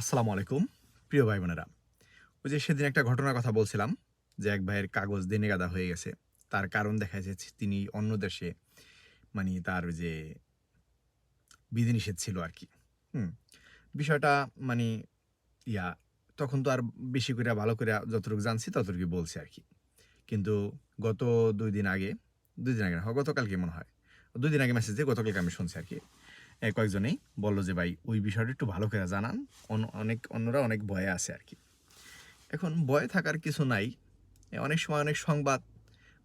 আসসালামু আলাইকুম, প্রিয় ভাই বোনেরা ওই যে সেদিন একটা ঘটনার কথা বলছিলাম, যে এক ভাইয়ের কাগজ দিনে গাদা হয়ে গেছে। তার কারণ দেখা যাচ্ছে তিনি অন্য দেশে মানে তার যে বিধিনিষেধ ছিল আর কি। হুম, বিষয়টা মানে ইয়া, তখন তো আর বেশি করে, ভালো করে যতটুকু জানছি ততটুকু বলছি আর কি। কিন্তু গত দুই দিন আগে, দুই দিন আগে না, গতকালকে মনে হয়, দুই দিন আগে মেসেজ দিয়ে গতকালকে আমি শুনছি আর কি। কয়েকজনেই বলল যে, ভাই, ওই বিষয়টা একটু ভালো করে জানান। অনেক অন্যরা অনেক ভয়ে আছে আর কি। এখন ভয়ে থাকার কিছু নাই। অনেক সময় অনেক সংবাদ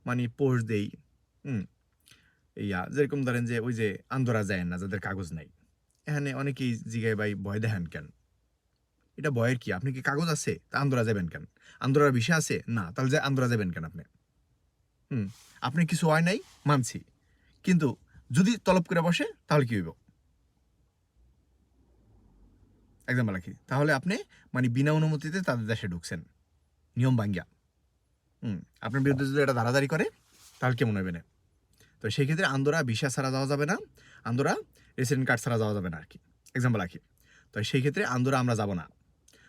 মানে পোস্ট দেই, হুম? ইয়া যেরকম ধরেন যে, ওই যে আন্দোরা যায় না, যাদের কাগজ নাই। এখানে অনেকেই জিগায়, ভাই, ভয় দেখান কেন? এটা ভয়ের কি? আপনি কি কাগজ আছে? তা আন্দোরা যাবেন কেন? আন্দোরার বিষয় আছে? না, তাহলে যে আন্দোরা যাবেন কেন আপনি? হুম? আপনি কিছু হয় নাই? মানছি। কিন্তু যদি তলব করে বসে, তাহলে কি হইব? একদম রাখি। তাহলে আপনি মানে বিনা অনুমতিতে তাদের দেশে ঢুকছেন। নিয়ম ভাঙ্গিয়া। হুম, আপনার বিরুদ্ধে যদি এটা দাঁড়াদারি করে, তাহলে কেমন হবে না? তো সেই ক্ষেত্রে আন্দোরা ভিসা ছাড়া যাওয়া যাবে না। আন্দোরা রেসিডেন্ট কার্ড ছাড়া যাওয়া যাবে না আর কি এক্সাম্পল রাখি। তো সেই ক্ষেত্রে আন্দোরা আমরা যাব না।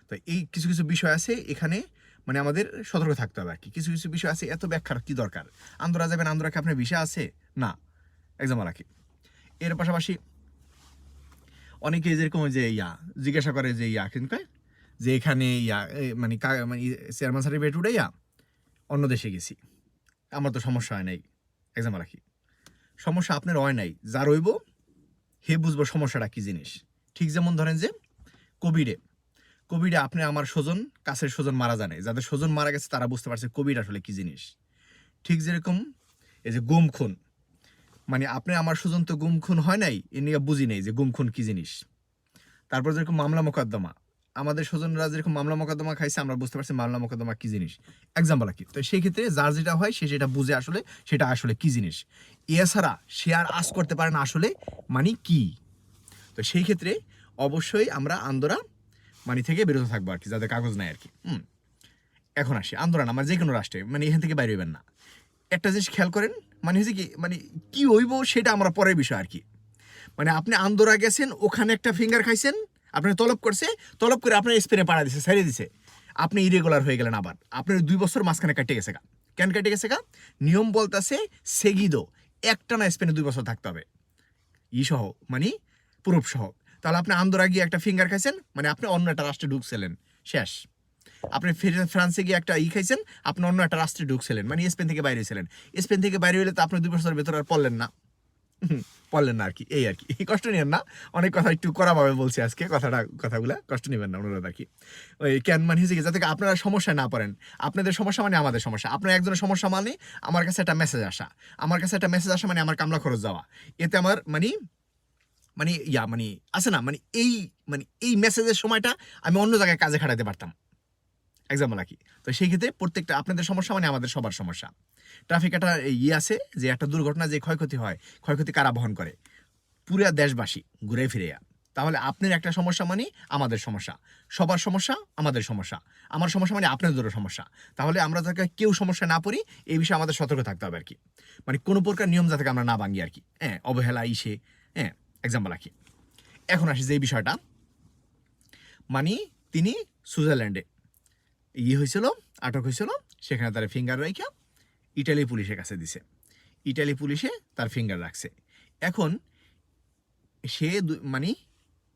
তো এই কিছু কিছু বিষয় আছে এখানে মানে আমাদের সতর্ক থাকতে হবে আর কি কিছু কিছু বিষয় আছে, এত ব্যাখ্যার কি দরকার? আন্দোরা যাবেন আন্দোরা কি আপনার ভিসা আছে? না। এক্সাম্পল রাখি। এর পাশাপাশি অনেকে যেরকম যে ইয়া, জিজ্ঞাসা করে যে ইয়া, কিন্তু যে এখানে ইয়া মানে মানে চেয়ারম্যান সার্টিফিকেট উঠে ইয়া, অন্য দেশে গেছি। আমার তো সমস্যা হয় নাই। এক্সাম রাখি। সমস্যা আপনার হয় নাই। যা রইব, হে বুঝব সমস্যাটা কী জিনিস। ঠিক যেমন ধরেন যে কোভিডে কোভিডে আপনি আমার স্বজন, কাছের স্বজন মারা জানে যাদের স্বজন মারা গেছে, তারা বুঝতে পারছে কোভিড আসলে কী জিনিস। ঠিক যেরকম এই যে গুম খুন মানে আপনি আমার স্বজন তো গুম খুন হয় নাই? এ নিয়ে বুঝি নেই যে গুম খুন কি জিনিস। তারপর যেরকম মামলা মোকদ্দমা। আমাদের স্বজনরা যেরকম মামলা মোকদ্দমা খাইছে, আমরা বুঝতে পারছি মামলা মোকদ্দমা কি জিনিস। এক্সাম্পল কি। তো সেই ক্ষেত্রে যার যেটা হয়, সে যেটা বুঝে আসলে, সেটা আসলে কি জিনিস। এছাড়া সে আর আশ করতে পারে না আসলে মানে কি? তো সেই ক্ষেত্রে অবশ্যই আমরা আন্দোরা মানে থেকে বিরত থাকব আর কি, যাদের কাগজ নেয় আর কি। হুম। এখন আসি। আন্দোলন আমার যে কোনো রাষ্ট্রে মানে এখান থেকে বাইরে হইবেন না। একটা জিনিস খেয়াল করেন মানে হচ্ছে কি মানে কি হইব সেটা আমরা পরের বিষয় আর কি মানে আপনি আন্দোরা গেছেন, ওখানে একটা ফিঙ্গার খাইছেন আপনি তলব করছে, তলব করে আপনার স্পেনে পাড়া দিছে, ছেড়ে দিছে। আপনি ইরেগুলার হয়ে গেলেন আবার। আপনার দুই বছর মাঝখানে কেটে গেছে গা। কেন কেটে গেছে গা? নিয়ম বলতেছে, সেগিদো একটা না স্পেনে দুই বছর থাকতে হবে। ই সহ মানে প্রুফ সহ। তাহলে আপনি আন্দোরা গিয়ে একটা ফিঙ্গার খাইছেন মানে আপনি অন্য একটা রাষ্ট্রে ঢুকছিলেন। শেষ। আপনি ফ্রান্সে গিয়ে একটা ই খাইছেন, আপনি অন্য একটা রাষ্ট্রে ঢুকছিলেন মানে স্পেন থেকে বাইরে ছিলেন। স্পেন থেকে বাইরে হলে তো আপনি দুই বছরের ভেতর আর পড়লেন না। পড়লেন না আর কি, এই আর কি। কষ্ট নিবেন না, অনেক কথা একটু করাভাবে বলছি আজকে, কথাটা কথাগুলা, কষ্ট নেবেন না, অনুরোধ আর কি ওই কেন মানে হয়েছে যাতে আপনারা সমস্যায় না পড়েন। আপনাদের সমস্যা মানে আমাদের সমস্যা। আপনার একজনের সমস্যা মানে আমার কাছে একটা মেসেজ আসা। আমার কাছে একটা মেসেজ আসা মানে আমার কামলা খরচ যাওয়া। এতে আমার মানে মানে ইয়া মানে আছে না মানে এই মানে এই মেসেজের সময়টা আমি অন্য জায়গায় কাজে খাটাতে পারতাম। এক্সাম্পল কি তো সেই ক্ষেত্রে প্রত্যেকটা আপনাদের সমস্যা মানে আমাদের সবার সমস্যা। ট্রাফিক একটা ইয়ে আছে যে একটা দুর্ঘটনা যে ক্ষয়ক্ষতি হয়, ক্ষয়ক্ষতি কারা বহন করে? পুরা দেশবাসী ঘুরে ফিরে তাহলে আপনার একটা সমস্যা মানে আমাদের সমস্যা। সবার সমস্যা আমাদের সমস্যা। আমার সমস্যা মানে আপনাদেরও সমস্যা। তাহলে আমরা যাতে কেউ সমস্যা না পড়ি, এই বিষয়ে আমাদের সতর্ক থাকতে হবে আর কি মানে কোনো প্রকার নিয়ম যাতে আমরা না ভাঙি আর কি হ্যাঁ অবহেলা, ইসে হ্যাঁ এক্সাম্পল রাখি। এখন আসি যে বিষয়টা। মানে তিনি সুইজারল্যান্ডে ইয়ে হয়েছিল, আটক হয়েছিল, সেখানে তার ফিঙ্গার রেখে ইটালি পুলিশের কাছে দিছে। ইটালি পুলিশে তার ফিঙ্গার রাখছে। এখন সে মানে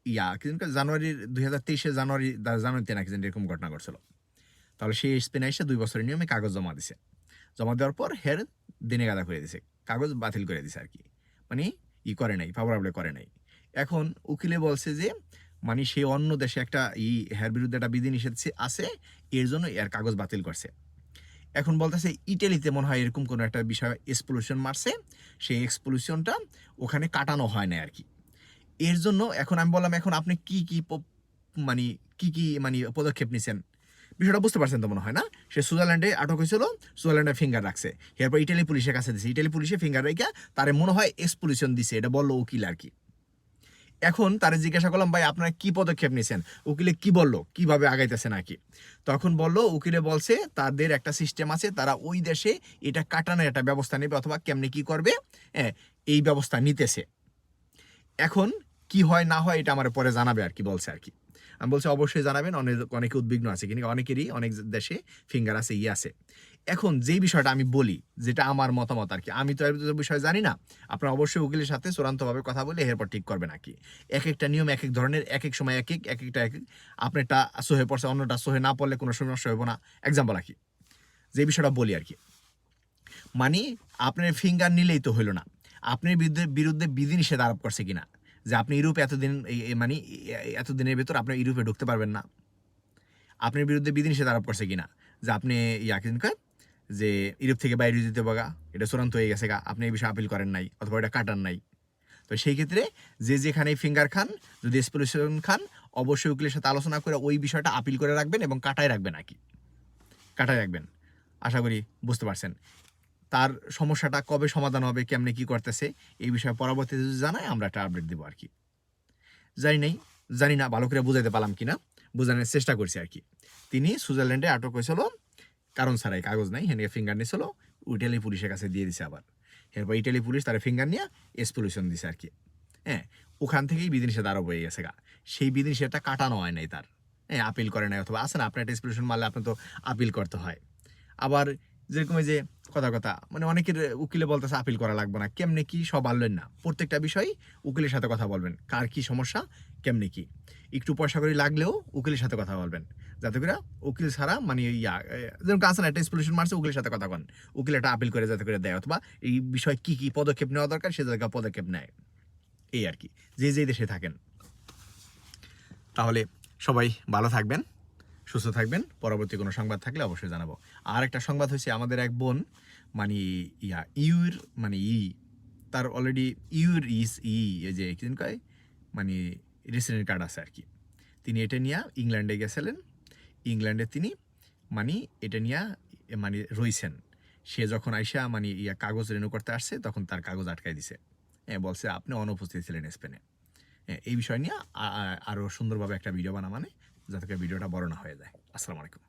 ইয়া, কিন্তু জানুয়ারির দুই হাজার তেইশে জানুয়ারি জানুয়ারিতে নাকি এরকম ঘটনা করছিল তাহলে সে স্পেনে এসে দুই বছরের নিয়মে কাগজ জমা দিছে। জমা দেওয়ার পর হের দিনে গাদা করে দিছে। কাগজ বাতিল করে দিছে আর কি। মানে ই করে নাই ফাভরেবল করে নাই। এখন উকিলে বলছে যে মানে সে অন্য দেশে একটা ই, হের বিরুদ্ধে একটা বিধিনিষেধ ছে- আছে এর জন্য এর কাগজ বাতিল করছে। এখন বলতেছে, ইটালিতে মনে হয় এরকম কোনো একটা বিষয় এক্সপলিউশন মারছে। সেই এক্সপলিউশনটা ওখানে কাটানো হয় না আর কি এর জন্য এখন আমি বললাম, এখন আপনি কি কি মানে কি কি মানে পদক্ষেপ নিছেন? বিষয়টা বুঝতে পারছেন তো মনে হয় না? সে সুইজারল্যান্ডে আটক হয়েছিল, সুইজারল্যান্ডে ফিঙ্গার রাখছে। এরপর ইটালি পুলিশের কাছে দিছে। ইটালি পুলিশে ফিঙ্গার রেখে তারে মনে হয় এক্সপলিউশন দিছে। এটা বলল উকিল আর কি এখন তারে জিজ্ঞাসা করলাম, ভাই, আপনারা কি পদক্ষেপ নিয়েছেন উকিলে কি বলল? কীভাবে আগাইতেছে নাকি? তখন বলল, উকিলে বলছে, তাদের একটা সিস্টেম আছে, তারা ওই দেশে এটা কাটানোর একটা ব্যবস্থা নেবে অথবা কেমনি কি করবে? হ্যাঁ এই ব্যবস্থা নিতেছে। এখন কি হয়, না হয় এটা আমার পরে জানাবে আর কি, বলছে আর কি। আমি বলছি, অবশ্যই জানাবেন, অনেক, অনেকে উদ্বিগ্ন আছে, কিন্তু অনেকেরই অনেক দেশে ফিঙ্গার আছে ইয়ে আছে। এখন যেই বিষয়টা আমি বলি, যেটা আমার মতামত আর কি, আমি তো এর বিষয় জানি না, আপনারা অবশ্যই উকিলের সাথে চূড়ান্তভাবে কথা বলে এরপর ঠিক করবেন আর কি। এক একটা নিয়ম এক এক ধরনের এক এক সময় এক এক এক একটা এক আপনারটা সোহে পড়ছে, অন্যটা সোহে না পড়লে কোনো সমস্যা হবে না। এক্সাম্পল কি যে বিষয়টা বলি আর কি। মানে আপনার ফিঙ্গার নিলেই তো হইল না। আপনার বিরুদ্ধে বিরুদ্ধে বিধিনিষেধ আরোপ করছে কিনা? যে আপনি ইউরোপে এতদিন মানে এতদিনের ভেতর আপনি ইউরোপে ঢুকতে পারবেন না। আপনার বিরুদ্ধে বিধিনিষেধ আরোপ করছে কিনা? যে আপনি ইয়া কয় যে ইউরোপ থেকে বাইরে দিতে বাগা এটা চূড়ান্ত হয়ে গেছে গা। আপনি এই বিষয়ে আপিল করেন নাই অথবা এটা কাটার নাই। তো সেই ক্ষেত্রে যে যেখানে ফিঙ্গার খান, যদি এক্সপ্লোশন খান, অবশ্যই উকিলের সাথে আলোচনা করে ওই বিষয়টা আপিল করে রাখবেন এবং কাটায় রাখবেন আর কি। কাটায় রাখবেন। আশা করি বুঝতে পারছেন। তার সমস্যাটা কবে সমাধান হবে, কেমনে কি করতেছে, এই বিষয়ে পরবর্তীতে যদি জানায় আমরা একটা আপডেট দেবো আর কি। জানি নাই, জানি না, ভালো করে বুঝাইতে পারলাম কিনা, বোঝানোর চেষ্টা করছি আর কি। তিনি সুইজারল্যান্ডে আটক হয়েছিল কারণ ছাড়াই, কাগজ নাই হেনকে ফিঙ্গার নিয়েছিল ইটালি পুলিশের কাছে দিয়ে দিছে আবার। এরপর ইটালি পুলিশ তার ফিঙ্গার নিয়ে এক্সপোলিউশন দিছে আর কি হ্যাঁ ওখান থেকেই বিধিনিষেধ আরোপ হয়ে গেছে গা। সেই বিধিনিষেধটা কাটানো হয় নাই তার। হ্যাঁ আপিল করে নাই, অথবা আছে না, আপনার একটা এক্সপোলিউশন মারলে আপনার তো আপিল করতে হয়। আবার যেরকম যে, কথা কথা মানে অনেকের উকিলে বলতেছে আপিল করা লাগবে না, কেমনে কি সব আনলেন না। প্রত্যেকটা বিষয় উকিলের সাথে কথা বলবেন, কার কি সমস্যা, কেমনে কি। একটু পয়সা করে লাগলেও উকিলের সাথে কথা বলবেন। যাতে করে উকিল ছাড়া মানে ইয়া যেরকম আছে না, একটা স্পলিউশন মারছে, উকিলের সাথে কথা কন। উকিল একটা আপিল করে যাতে করে দেয়, অথবা এই বিষয়ে কী কী পদক্ষেপ নেওয়া দরকার, সে জায়গায় পদক্ষেপ নেয়। এই আর কি। যে যেই দেশে থাকেন। তাহলে সবাই ভালো থাকবেন, সুস্থ থাকবেন। পরবর্তী কোনো সংবাদ থাকলে অবশ্যই জানাব। আর একটা সংবাদ হয়েছে আমাদের এক বোন মানে ইয়া, ইউর মানে ই, তার অলরেডি ইউর ইস ই যে কয় মানে রেসিডেন্ট কার্ড আছে আর কি। তিনি এটা নিয়ে ইংল্যান্ডে গেছিলেন। ইংল্যান্ডে তিনি মানে এটা নিয়ে মানে রইছেন। সে যখন আইসা মানে ইয়া কাগজ রেনু করতে আসছে, তখন তার কাগজ আটকাই দিছে। হ্যাঁ বলছে, আপনি অনুপস্থিত ছিলেন স্পেনে। হ্যাঁ এই বিষয় নিয়ে আ- আ- সুন্দরভাবে একটা ভিডিও বানা মানে যাতে ভিডিওটা বড় না হয়ে যায়। আসসালামু আলাইকুম।